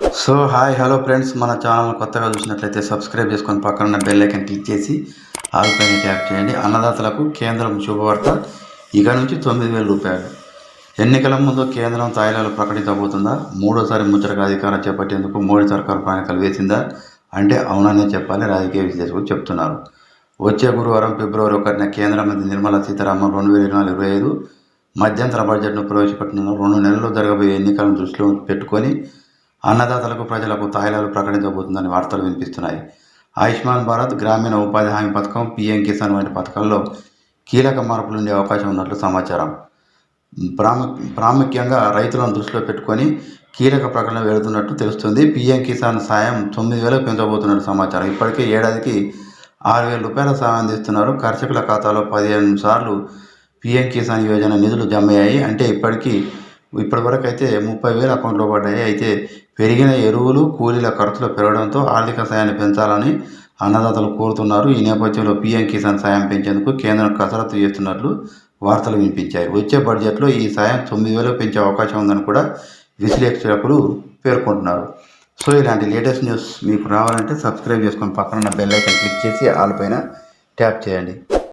So hi hello friends. మన channel కొత్తగా చూసినట్లయితే సబ్స్క్రైబ్ చేసుకొని పక్కన ఉన్న బెల్ ఐకన్ క్లిక్ చేసి ఆల్ పైన ట్యాప్ చేయండి. అన్నదాతలకు కేంద్రం శుభవార్త. ఇక నుంచి తొమ్మిది వేల రూపాయలు. ఎన్నికల ముందు కేంద్రం తాయిలాలు ప్రకటించబోతుందా? మూడోసారి ముచ్చటగా అధికారం చేపట్టేందుకు మోడీ సర్కారు ప్రణాళికలు వేసిందా? అంటే అవుననే చెప్పాలి. రాజకీయ విశ్లేషకులు చెప్తున్నారు. వచ్చే గురువారం ఫిబ్రవరి ఒకటిన కేంద్ర మంత్రి నిర్మలా సీతారామన్ రెండు వేల ఇరవై నాలుగు ఇరవై ఐదు మధ్యంతర బడ్జెట్ను ప్రవేశపెట్టిన రెండు నెలల్లో జరగబోయే ఎన్నికలను దృష్టిలో పెట్టుకొని అన్నదాతలకు ప్రజలకు తాయిలాలు ప్రకటించబోతుందని వార్తలు వినిపిస్తున్నాయి. ఆయుష్మాన్ భారత్ గ్రామీణ ఉపాధి హామీ పథకం పీఎం కిసాన్ వంటి పథకాల్లో కీలక మార్పులు ఉండే అవకాశం ఉన్నట్లు సమాచారం. ప్రాము ప్రాముఖ్యంగా రైతులను దృష్టిలో పెట్టుకొని కీలక ప్రకటన వెళుతున్నట్టు తెలుస్తుంది. పీఎం కిసాన్ సాయం తొమ్మిది వేలకు పెంచబోతున్నట్టు సమాచారం. ఇప్పటికే ఏడాదికి ఆరు వేల రూపాయల సాయం అందిస్తున్నారు. కర్షకుల ఖాతాలో పదిహేను సార్లు పీఎం కిసాన్ యోజన నిధులు జమ అయ్యాయి. అంటే ఇప్పటికీ ఇప్పటివరకు అయితే ముప్పై వేల అకౌంట్లో పడ్డాయి. అయితే పెరిగిన ఎరువులు కూలీల ఖర్చులు పెరగడంతో ఆర్థిక సాయాన్ని పెంచాలని అన్నదాతలు కోరుతున్నారు. ఈ నేపథ్యంలో పీఎం కిసాన్ సాయం పెంచేందుకు కేంద్రం కసరత్తు చేస్తున్నట్లు వార్తలు వినిపించాయి. వచ్చే బడ్జెట్లో ఈ సాయం తొమ్మిది వేలు పెంచే అవకాశం ఉందని కూడా విశ్లేషకులు పేర్కొంటున్నారు. సో ఇలాంటి లేటెస్ట్ న్యూస్ మీకు రావాలంటే సబ్స్క్రైబ్ చేసుకొని పక్కన బెల్ ఐకన్ క్లిక్ చేసి ఆల్ పైన ట్యాప్ చేయండి.